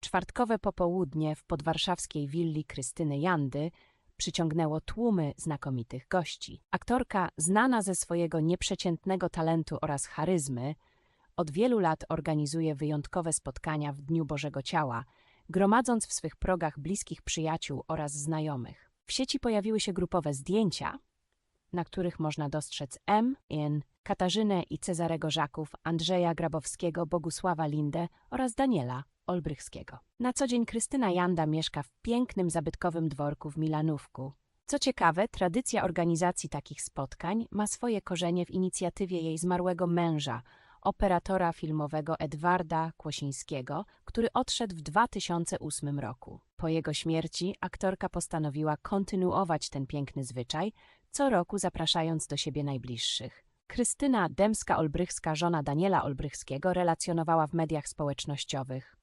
Czwartkowe popołudnie w podwarszawskiej willi Krystyny Jandy przyciągnęło tłumy znakomitych gości. Aktorka, znana ze swojego nieprzeciętnego talentu oraz charyzmy, od wielu lat organizuje wyjątkowe spotkania w Dniu Bożego Ciała, gromadząc w swych progach bliskich przyjaciół oraz znajomych. W sieci pojawiły się grupowe zdjęcia, na których można dostrzec M, In, Katarzynę i Cezarego Żaków, Andrzeja Grabowskiego, Bogusława Lindę oraz Daniela Olbrychskiego. Na co dzień Krystyna Janda mieszka w pięknym, zabytkowym dworku w Milanówku. Co ciekawe, tradycja organizacji takich spotkań ma swoje korzenie w inicjatywie jej zmarłego męża, operatora filmowego Edwarda Kłosińskiego, który odszedł w 2008 roku. Po jego śmierci aktorka postanowiła kontynuować ten piękny zwyczaj, co roku zapraszając do siebie najbliższych. Krystyna Dębska-Olbrychska, żona Daniela Olbrychskiego, relacjonowała w mediach społecznościowych.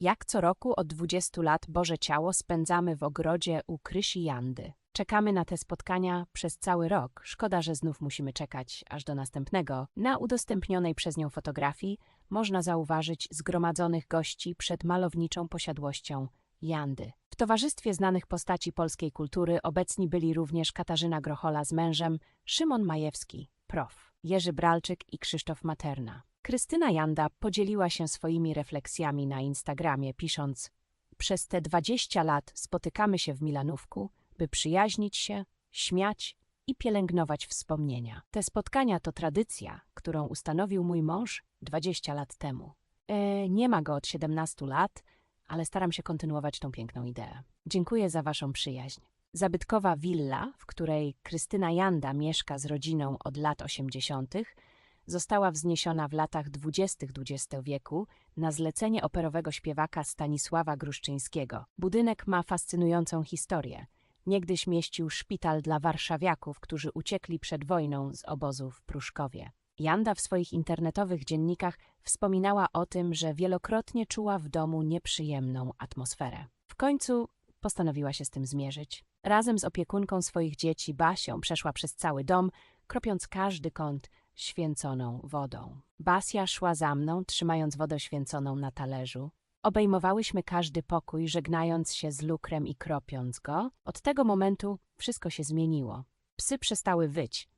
Jak co roku od 20 lat Boże Ciało spędzamy w ogrodzie u Krysi Jandy. Czekamy na te spotkania przez cały rok. Szkoda, że znów musimy czekać aż do następnego. Na udostępnionej przez nią fotografii można zauważyć zgromadzonych gości przed malowniczą posiadłością Jandy. W towarzystwie znanych postaci polskiej kultury obecni byli również Katarzyna Grochola z mężem, Szymon Majewski, prof. Jerzy Bralczyk i Krzysztof Materna. Krystyna Janda podzieliła się swoimi refleksjami na Instagramie, pisząc: Przez te 20 lat spotykamy się w Milanówku, by przyjaźnić się, śmiać i pielęgnować wspomnienia. Te spotkania to tradycja, którą ustanowił mój mąż 20 lat temu. E, nie ma go od 17 lat, ale staram się kontynuować tą piękną ideę. Dziękuję za Waszą przyjaźń. Zabytkowa willa, w której Krystyna Janda mieszka z rodziną od lat 80., została wzniesiona w latach 20. XX wieku na zlecenie operowego śpiewaka Stanisława Gruszczyńskiego. Budynek ma fascynującą historię. Niegdyś mieścił szpital dla warszawiaków, którzy uciekli przed wojną z obozu w Pruszkowie. Janda w swoich internetowych dziennikach wspominała o tym, że wielokrotnie czuła w domu nieprzyjemną atmosferę. W końcu postanowiła się z tym zmierzyć. Razem z opiekunką swoich dzieci, Basią, przeszła przez cały dom, kropiąc każdy kąt święconą wodą. Basia szła za mną, trzymając wodę święconą na talerzu. Obejmowałyśmy każdy pokój, żegnając się z lukrem i kropiąc go. Od tego momentu wszystko się zmieniło. Psy przestały wyć.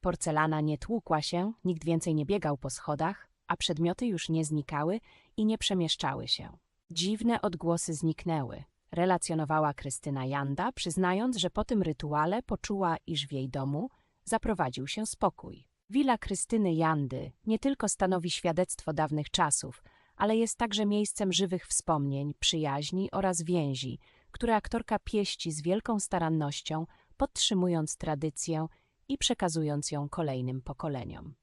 Porcelana nie tłukła się, nikt więcej nie biegał po schodach, a przedmioty już nie znikały i nie przemieszczały się. Dziwne odgłosy zniknęły. Relacjonowała Krystyna Janda, przyznając, że po tym rytuale poczuła, iż w jej domu zaprowadził się spokój. Wila Krystyny Jandy nie tylko stanowi świadectwo dawnych czasów, ale jest także miejscem żywych wspomnień, przyjaźni oraz więzi, które aktorka pieści z wielką starannością, podtrzymując tradycję i przekazując ją kolejnym pokoleniom.